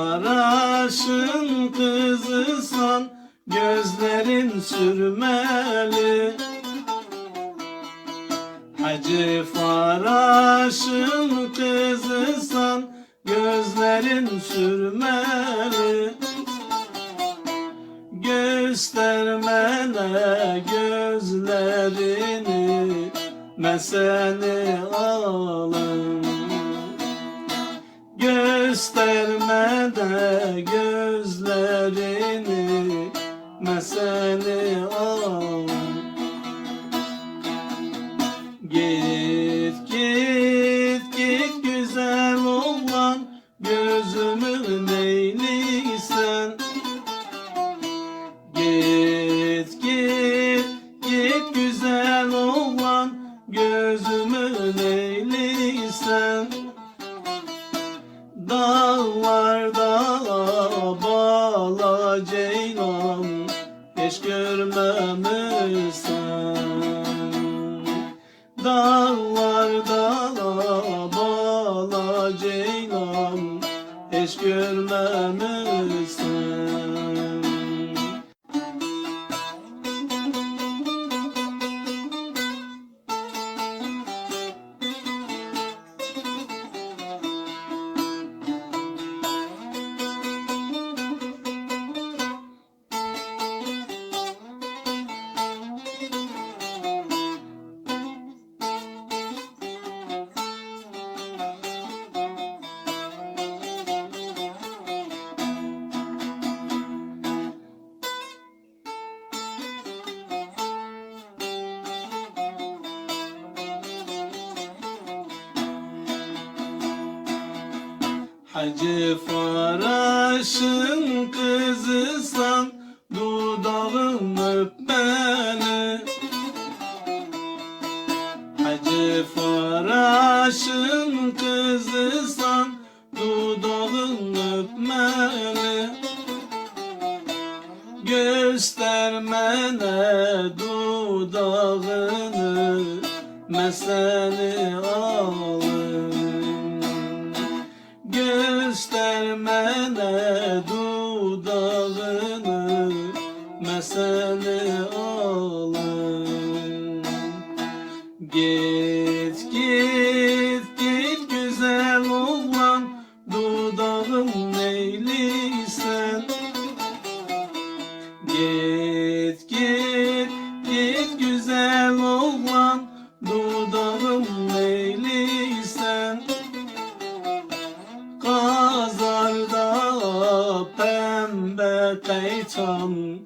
Faraş'ın kızısan Gözlerin sürmeli. Hacı Faraş'ın kızısan Gözlerin sürmeli. Göstermene gözlerini Ben seni alım Gösterme de gözlerini Ben seni alım Git git git güzel oğlan Gözümün eyliysen Git git git güzel oğlan Gözümün Hiç görmemişsen Dağlarda bala ceylan Hiç görmemişsen Hacı Faraş'ın kızısan Dudağım öp beni. Hacı Faraş'ın kızısan Dudağım öpmeli Göstermene dudağını Ben Git git git güzel oğlan Dudağın neyliysen Git git git güzel oğlan Dudağın neyliysen Kazarda pembe kaytan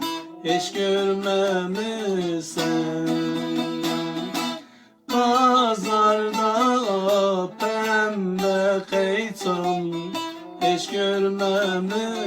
Hiç görmemişsen Kazarda pembe kaytan Hiç görmemişsen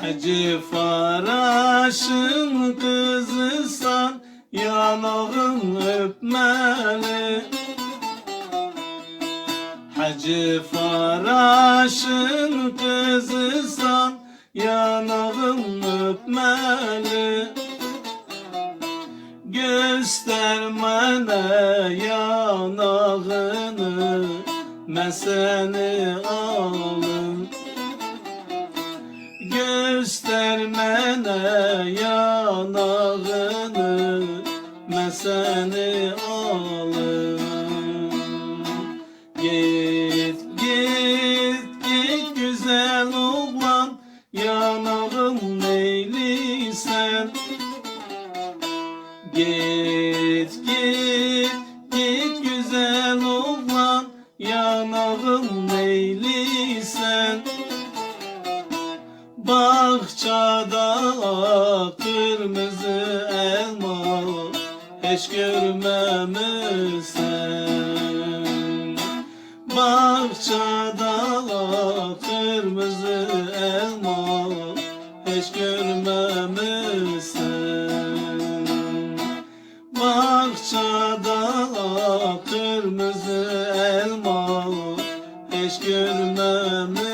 Hacı Faraş'ın kızısan Yanağın öpmeli. Hacı Faraş'ın kızısan Yanağın öpmeli. Göstermene yanağını Ben seni alım yanağını Ben seni alım Bahçada kırmızı elma Hiç görmemişsen Bahçada kırmızı elma Hiç görmemişsen Bahçada kırmızı elma Hiç görmemişsen